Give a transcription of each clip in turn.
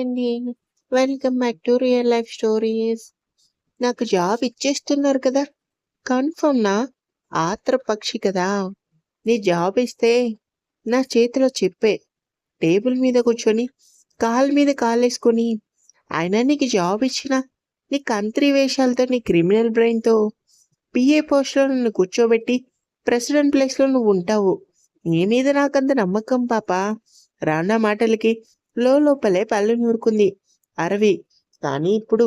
అండి. Welcome back to real life stories. నాకు job ఇచ్చేస్తున్నారు కదా! కన్ఫర్మ్‌నా? ఆత్రపక్షి కదా! నీ జాబ్ ఇస్తే నా చేతిలో చెప్పే. టేబుల్ మీద కూర్చొని, కాలు మీద కాలేసుకొని, అయినా నీకు జాబ్ ఇచ్చిన నీ కంత్రి వేషాలతో, నీ క్రిమినల్ బ్రెయిన్‌తో పిఏ పోస్ట్‌లో నన్ను కూర్చోబెట్టి, ప్రెసిడెంట్ ప్లేస్‌లో నువ్వు ఉంటావు నీ మీద నాకంత నమ్మకం పాప రానా మాటలకి లోలోపలే పళ్ళు నూరుకుంది అరవి. కానీ ఇప్పుడు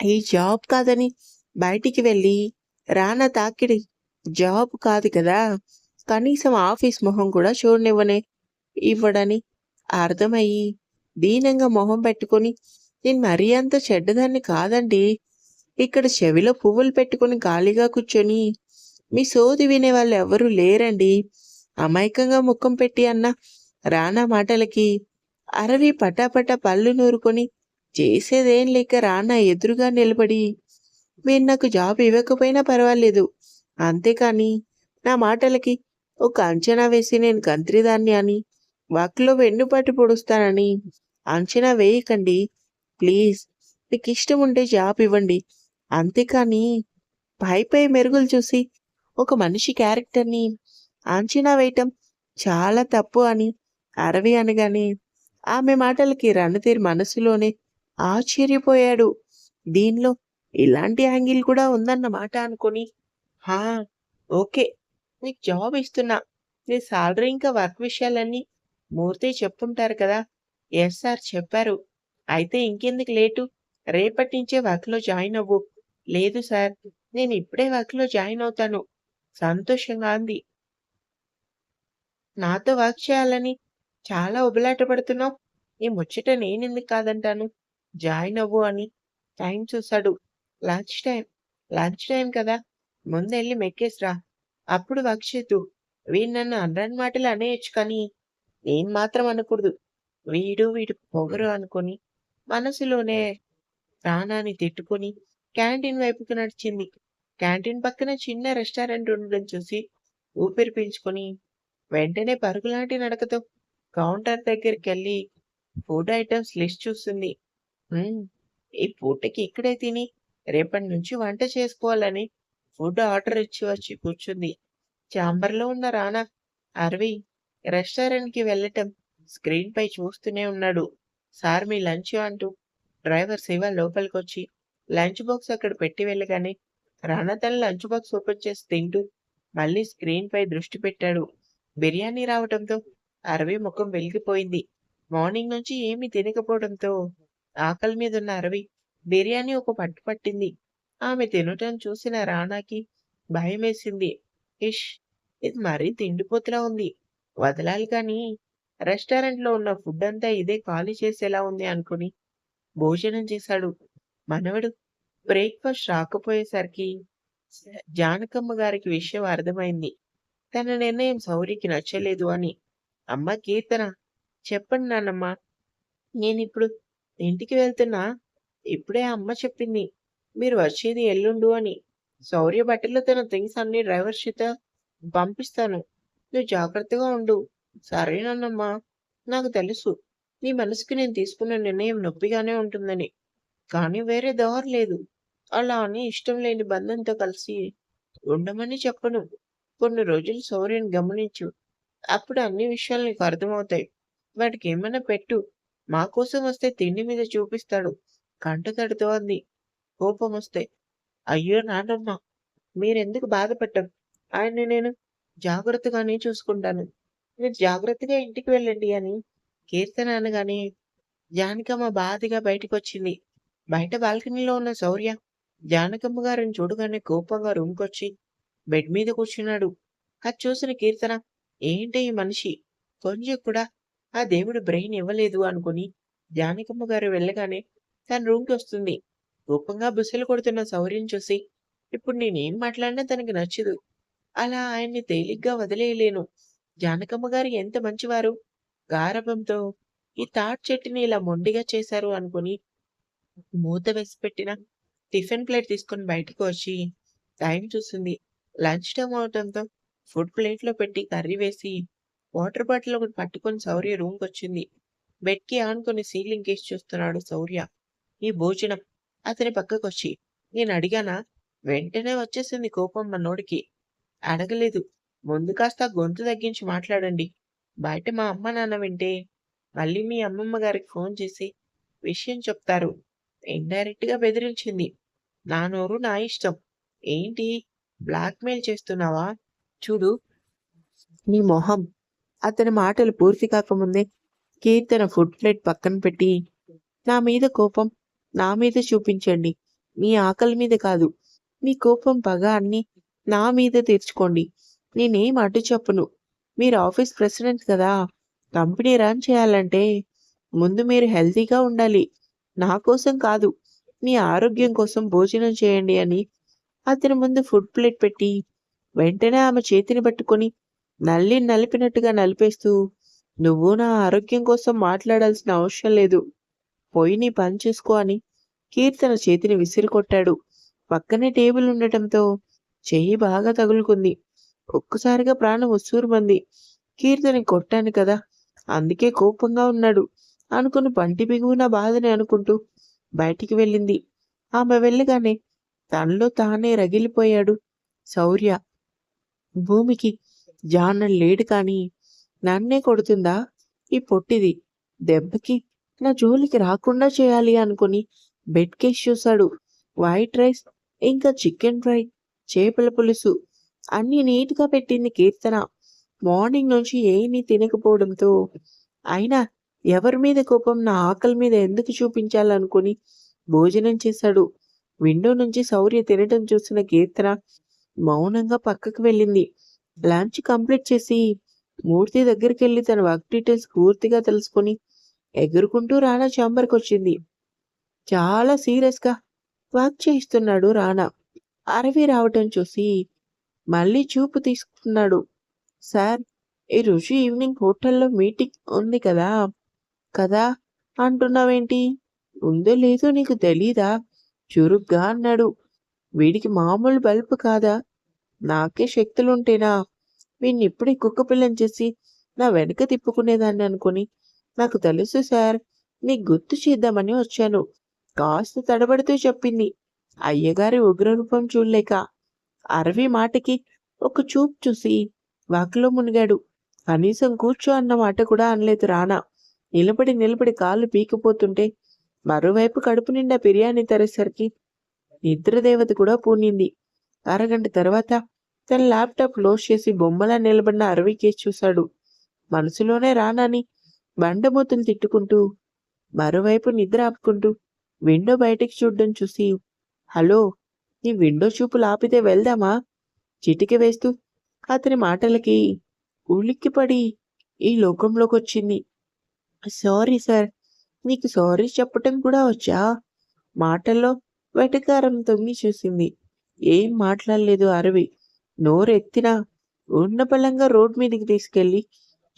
ఈ జాబ్ కాదని బయటికి వెళ్ళి, రానా తాకిడి జాబ్ కాదు కదా! కనీసం ఆఫీస్ మొహం కూడా చూడనివ్వనే ఇవ్వడని అర్థమయ్యి, దీనంగా మొహం పెట్టుకొని, నేను మరీ అంత చెడ్డదాన్ని కాదండి ఇక్కడ చెవిలో పువ్వులు పెట్టుకొని గాలిగా కూర్చొని, మీ సోది వినే వాళ్ళు ఎవరూ లేరండి. అమాయకంగా ముఖం పెట్టి అన్న రానా మాటలకి అరవి పటాపట పళ్ళు నూరుకొని, చేసేదేం లేక రానా ఎదురుగా నిలబడి, మీరు నాకు జాబ్ ఇవ్వకపోయినా పర్వాలేదు. అంతేకాని నా మాటలకి ఒక అంచనా వేసి నేను కంత్రిదాన్ని అని, వాక్లో వెన్నుపాటు పొడుస్తానని అంచనా వేయకండి. ప్లీజ్ మీకు ఇష్టం ఉంటే జాబ్ ఇవ్వండి. అంతేకానీ, పైపై మెరుగులు చూసి ఒక మనిషి క్యారెక్టర్‌ని అంచనా వేయటం చాలా తప్పు అని అరవి అనగానే, ఆమె మాటలకి రణధీర్ మనసులోనే ఆశ్చర్యపోయాడు. దీనిలో ఇలాంటి యాంగిల్ కూడా ఉందన్నమాట అనుకొని, హా! ఓకే. నీకు జాబ్ ఇస్తున్నా. నీ సాలరీ ఇంకా వర్క్ విషయాలన్నీ మూర్తి చెప్పుంటారు కదా! ఎస్ సార్ చెప్పారు. అయితే ఇంకెందుకు లేటు? రేపటి నుంచే వర్క్‌లో జాయిన్ అవ్వు. లేదు సార్ నేను ఇప్పుడే వర్క్‌లో జాయిన్ అవుతాను. సంతోషంగా అంది. నాతో వర్క్ చేయాలని చాలా ఉబలాట పడుతున్నావు. ఈ ముచ్చట నేనెందుకు కాదంటాను. జాయిన్ అవ్వు అని టైం చూశాడు. లంచ్ టైం లంచ్ టైం కదా! ముందెళ్ళి మెక్కేసిరా అప్పుడు వక్షేతు వీడు నన్ను అనరాని మాటలు అనేయొచ్చు కానీ, నేను మాత్రం అనకూడదు. వీడు, వీడు పొగరు అనుకొని మనసులోనే ప్రాణాన్ని తిట్టుకొని క్యాంటీన్ వైపుకి నడిచింది. క్యాంటీన్ పక్కన చిన్న రెస్టారెంట్ ఉండడం చూసి ఊపిరి పీల్చుకొని, వెంటనే పరుగులాంటి నడకతో కౌంటర్ దగ్గరికెళ్ళి ఫుడ్ ఐటెమ్స్ లిస్ట్ చూస్తుంది. ఈ పూటకి ఇక్కడే తిని, రేపటి నుంచి వంట చేసుకోవాలని ఫుడ్ ఆర్డర్ ఇచ్చి వచ్చి కూర్చుంది. ఛాంబర్‌లో ఉన్న రానా, అరవి రెస్టారెంట్‌కి వెళ్ళటం స్క్రీన్‌పై చూస్తూనే ఉన్నాడు. సార్ మీ లంచ్ అంటూ డ్రైవర్ శివ లోపలికొచ్చి లంచ్ బాక్స్ అక్కడ పెట్టి వెళ్ళగానే, రానా తన లంచ్ బాక్స్ ఓపెన్ చేసి తింటూ మళ్ళీ స్క్రీన్‌పై దృష్టి పెట్టాడు. బిర్యానీ రావటంతో అరవి ముఖం వెలిగిపోయింది. మార్నింగ్ నుంచి ఏమీ తినకపోవడంతో ఆకలి మీదున్న అరవి బిర్యానీ ఒక పట్టు పట్టింది. ఆమె తినటం చూసిన రాణాకి భయమేసింది. ఇష్! ఇది మరీ తిండిపోతులా ఉంది. వదలాలి కానీ, రెస్టారెంట్‌లో ఉన్న ఫుడ్ అంతా ఇదే ఖాళీ చేసేలా ఉంది అనుకుని భోజనం చేశాడు. మనవడు బ్రేక్‌ఫాస్ట్ రాకపోయేసరికి జానకమ్మ గారికి విషయం అర్థమైంది. తన నిర్ణయం సౌరికి నచ్చలేదు అని. అమ్మ కీర్తన చెప్పండి నాన్నమ్మ. నేనిప్పుడు ఇంటికి వెళ్తున్నా. ఇప్పుడే అమ్మ చెప్పింది. మీరు వచ్చేది ఎల్లుండు అని. శౌర్య బట్టలు తన థింగ్స్ అన్ని డ్రైవర్ చేత పంపిస్తాను. నువ్వు జాగ్రత్తగా ఉండు. సరేనన్నమ్మా. నాకు తెలుసు. నీ మనసుకి నేను తీసుకున్న నిర్ణయం నొప్పిగానే ఉంటుందని. కానీ వేరే దారి లేదు. అలా అని ఇష్టం లేని బంధంతో కలిసి ఉండమని చెప్పను. కొన్ని రోజులు శౌర్యని గమనించు. అప్పుడు అన్ని విషయాలు నీకు అర్థమవుతాయి. ఏమైనా పెట్టు. మా కోసం వస్తే తిండి మీద చూపిస్తాడు. కంట కంటతడితో అంది. వస్తే అయ్యో నానమ్మ మీరెందుకు బాధపడటం. ఆయన్ని నేను జాగ్రత్తగానే చూసుకుంటాను. మీరు జాగ్రత్తగా ఇంటికి వెళ్ళండి అని కీర్తన అనగానే, జానకమ్మ బాధగా బయటికొచ్చింది. బయట బాల్కనీలో ఉన్న శౌర్య, జానకమ్మ గారిని చూడగానే కోపంగా రూమ్‌కొచ్చి బెడ్ మీద కూర్చున్నాడు. అది చూసిన కీర్తన, ఏంటి ఈ మనిషి కొంచెం కూడా ఆ దేవుడు బ్రెయిన్ ఇవ్వలేదు అనుకుని జానకమ్మ గారు వెళ్ళగానే తన రూమ్కి వస్తుంది కోపంగా బుసలు కొడుతున్న సౌర్యం చూసి, ఇప్పుడు నేనేం మాట్లాడినా తనకి నచ్చదు. అలా ఆయన్ని తేలిగ్గా వదిలేయలేను. జానకమ్మ గారు ఎంత మంచివారు. గారభంతో ఈ తాట్ చెట్టుని ఇలా మొండిగా చేశారు అనుకుని మూత వేసి పెట్టిన టిఫిన్ ప్లేట్ తీసుకొని బయటకు వచ్చి టైం చూసింది. లంచ్ టైం అవటంతో ఫుడ్ ప్లేట్‌లో పెట్టి కర్రీ వేసి, వాటర్ బాటిల్ ఒకటి పట్టుకొని శౌర్య రూమ్‌కొచ్చింది. బెడ్‌కి ఆనుకొని సీలింగ్ కేసి చూస్తున్నాడు శౌర్య. ఈ భోజనం అతని పక్కకొచ్చి నేనడిగానా? వెంటనే వచ్చేసింది కోపం మనోడికి. అడగలేదు. ముందు కాస్త గొంతు తగ్గించి మాట్లాడండి. బయట మా అమ్మ నాన్న వింటే మళ్ళీ మీ అమ్మమ్మ గారికి ఫోన్ చేసి విషయం చెప్తారు. ఇండైరెక్ట్‌గా బెదిరించింది. నా నోరు నా ఇష్టం. ఏంటి బ్లాక్‌మెయిల్ చేస్తున్నావా? చూడు నీ మొహం. అతని మాటలు పూర్తి కాకముందే కీర్తన ఫుడ్ ప్లేట్ పక్కన పెట్టి నా మీద కోపం నా మీద చూపించండి. మీ ఆకలి మీద కాదు. మీ కోపం, పగ అన్ని నా మీద తీర్చుకోండి. నేనేం అడ్డు చెప్పను. మీరు ఆఫీస్ ప్రెసిడెంట్ కదా! కంపెనీ రన్ చేయాలంటే ముందు మీరు హెల్తీగా ఉండాలి. నా కోసం కాదు. మీ ఆరోగ్యం కోసం భోజనం చేయండి అని అతని ముందు ఫుడ్ ప్లేట్ పెట్టి వెంటనే ఆమె చేతిని పట్టుకొని నల్లి నలిపినట్టుగా నలిపేస్తూ నువ్వు నా ఆరోగ్యం కోసం మాట్లాడాల్సిన అవసరం లేదు. పోయి నీ పని చూసుకో అని కీర్తన చేతిని విసిరికొట్టాడు. పక్కనే టేబుల్ ఉండటంతో చెయ్యి బాగా తగులుకుంది. ఒక్కసారిగా ప్రాణం ఉస్సూరుమంది. కీర్తని కొట్టాను కదా! అందుకే కోపంగా ఉన్నాడు అనుకుని పంటి బిగువున బాధని అనుకుంటూ బయటికి వెళ్ళింది. ఆమె వెళ్ళగానే తనలో తానే రగిలిపోయాడు శౌర్య. భూమికి జాన లేడు కానీ నన్నే కొడుతుందా ఈ పొట్టిది. దెబ్బకి నా జోలికి రాకుండా చేయాలి అనుకుని బెడ్‌కేసి చూశాడు. వైట్ రైస్, ఇంకా చికెన్ ఫ్రై, చేపల పులుసు అన్ని నీట్‌గా పెట్టింది కీర్తన. మార్నింగ్ నుంచి ఏమీ తినకపోవడంతో అయినా ఎవరి మీద కోపం నా ఆకలి మీద ఎందుకు చూపించాలనుకుని భోజనం చేశాడు. విండో నుంచి శౌర్య తినటం చూసిన కీర్తన మౌనంగా పక్కకు వెళ్ళింది. లంచ్ కంప్లీట్ చేసి మూర్తి దగ్గరికి వెళ్ళి తన వర్క్ డీటెయిల్స్ పూర్తిగా తెలుసుకొని ఎగురుకుంటూ రానా ఛాంబర్‌కొచ్చింది. చాలా సీరియస్‌గా వర్క్ చేయిస్తున్నాడు రానా. అరవి రావటం చూసి మళ్ళీ చూపు తీసుకున్నాడు. సార్ ఈరోజు ఈవినింగ్ హోటల్‌లో మీటింగ్ ఉంది కదా! కదా అంటున్నావేంటి? ఉందో లేదో నీకు తెలీదా? చురుగ్గా అన్నాడు. వీడికి మామూలు బల్బ్ కాదా? నాకే శక్తులుంటేనా వీణ్ణిప్పుడే కుక్కపిల్లని చేసి నా వెనక తిప్పుకునేదాన్ని అనుకుని నాకు తెలుసు సార్. మీకు గుర్తు చేద్దామని వచ్చాను. కాస్త తడబడుతూ చెప్పింది. అయ్యగారి ఉగ్రరూపం చూడలేక. అరవి మాటకి ఒక చూపు చూసి వాకిలో మునిగాడు. కనీసం కూర్చో అన్న మాట కూడా అనలేదు రానా. నిలబడి నిలబడి కాళ్ళు పీకిపోతుంటే మరోవైపు కడుపు నిండా బిర్యానీ తరేసరికి నిద్రదేవత కూడా పూనింది. అరగంట తర్వాత తన ల్యాప్‌టాప్ క్లోజ్ చేసి బొమ్మలా నిలబడిన అరవి చూశాడు. మనసులోనే రానాని బండబూతులు తిట్టుకుంటూ మరోవైపు నిద్ర ఆపుకుంటూ విండో బయటికి చూడ్డం చూసి హలో! నీ విండో చూపులు ఆపితే వెళ్దామా? చిటిక వేస్తూ అతని మాటలకి ఉలిక్కిపడి ఈ లోకంలోకి వచ్చింది సారీ సార్. నీకు సారీ చెప్పటం కూడా వచ్చా? మాటల్లో వెటకారం తొంగి చూసింది. ఏం మాట్లాడలేదు అరవి. నోరెత్తినా బలంగా రోడ్ మీదకి తీసుకెళ్ళి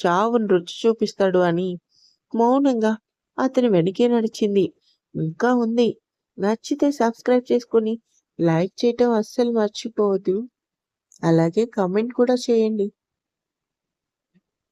చావును రుచి చూపిస్తాడు అని మౌనంగా అతని వెనకే నడిచింది. ఇంకా ఉంది. నచ్చితే సబ్స్క్రైబ్ చేసుకొని లైక్ చేయటం అస్సలు మర్చిపోవద్దు. అలాగే కమెంట్ కూడా చేయండి.